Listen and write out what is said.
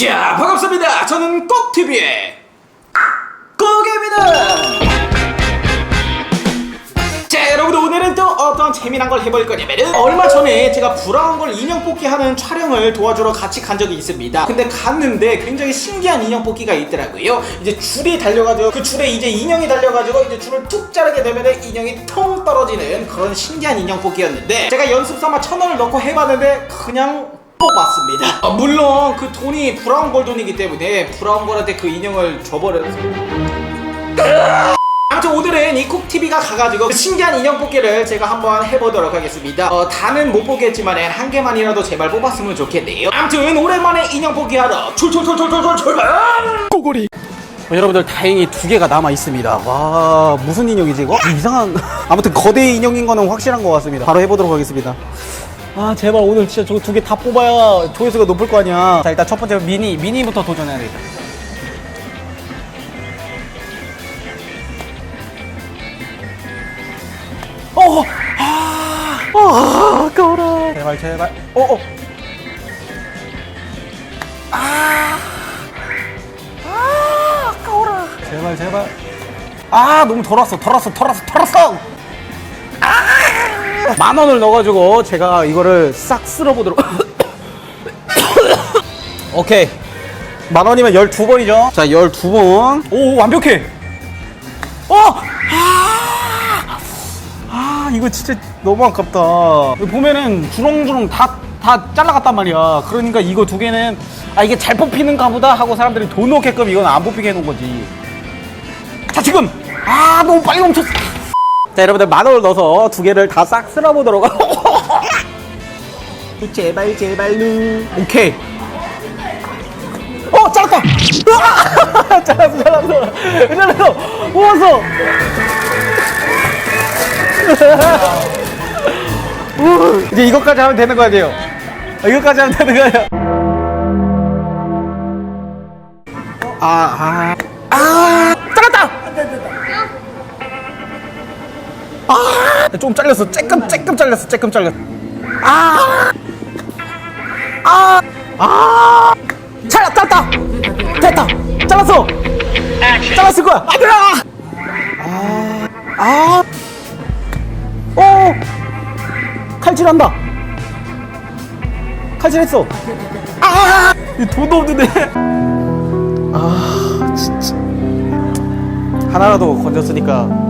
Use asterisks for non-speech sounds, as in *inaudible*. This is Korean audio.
자 반갑습니다. 저는 꼭TV의 꼭입니다. 자 여러분들 오늘은 또 어떤 재미난 걸 해볼 거냐면은 얼마 전에 제가 브라운 걸 인형 뽑기 하는 촬영을 도와주러 같이 간 적이 있습니다. 근데 갔는데 굉장히 신기한 인형 뽑기가 있더라고요. 이제 줄이 달려가지고 그 줄에 이제 인형이 달려가지고 이제 줄을 툭 자르게 되면은 인형이 통 떨어지는 그런 신기한 인형 뽑기였는데 제가 연습 삼아 천 원을 넣고 해봤는데 그냥 뽑았습니다 아, 물론 그 돈이 브라운 골 돈이기 때문에 브라운 골한테 그 인형을 줘버려서 아무튼 오늘은 이 콕TV가 가가지고 그 신기한 인형 뽑기를 제가 한번 해보도록 하겠습니다 어, 다는 못 보겠지만 한 개만이라도 제발 뽑았으면 좋겠네요 아무튼 오랜만에 인형 뽑기 하러 출출출출출출 출발 꼬골이 어, 여러분들 다행히 두 개가 남아 있습니다. 와 무슨 인형이지 이거? 이상한 *laughs* 아무튼 거대 인형인 거는 확실한 것 같습니다. 바로 해보도록 하겠습니다. 아 제발 오늘 진짜 저거 두 개 다 뽑아야 조회수가 높을 거 아니야. 자 일단 첫 번째 미니 미니부터 도전해야 되겠다. 어, 아, 아, 아까워라. 제발 제발. 어, 어. 아, 아까워라. 제발, 제발. 아, 너무 덜었어, 덜었어, 덜었어, 덜었어! 아! 만 원을 넣어가지고 제가 이거를 싹 쓸어보도록. *coughs* 오케이. 만 원이면 12번이죠? 자, 12번. 오, 완벽해! 어! 아! 아, 이거 진짜 너무 아깝다. 보면은 주렁주렁 다, 다 잘라갔단 말이야. 그러니까 이거 두 개는, 아, 이게 잘 뽑히는가 보다 하고 사람들이 돈 넣게끔 이건 안 뽑히게 해놓은 거지. 자, 지금! 아, 너무 빨리 멈췄어. 자, 여러분들 만 원을 넣어서 두 개를 다 싹 쓸어보도록. 제발, 제발로. 오케이. 어, 잘랐다! 으아! *laughs* 잘랐어, 잘랐어. 잘랐어. 모았어. *laughs* 우, 이제 이것까지 하면 되는 거 아니에요? 아, 이것까지 하면 되는 거 아니에요? 아, 아, 아, 잘랐다! 아, 좀 잘렸어. 쬐끔, 쬐끔 잘렸어. 쬐끔 잘렸어. 아, 아, 아, 잘랐, 잘랐다! 됐다! 잘랐어! 잘랐을 거야! 아, 들어! 아, 아, 어! 칼질한다! 칼질했어! 아! 이 돈도 없는데! 아, 진짜. 하나라도 건졌으니까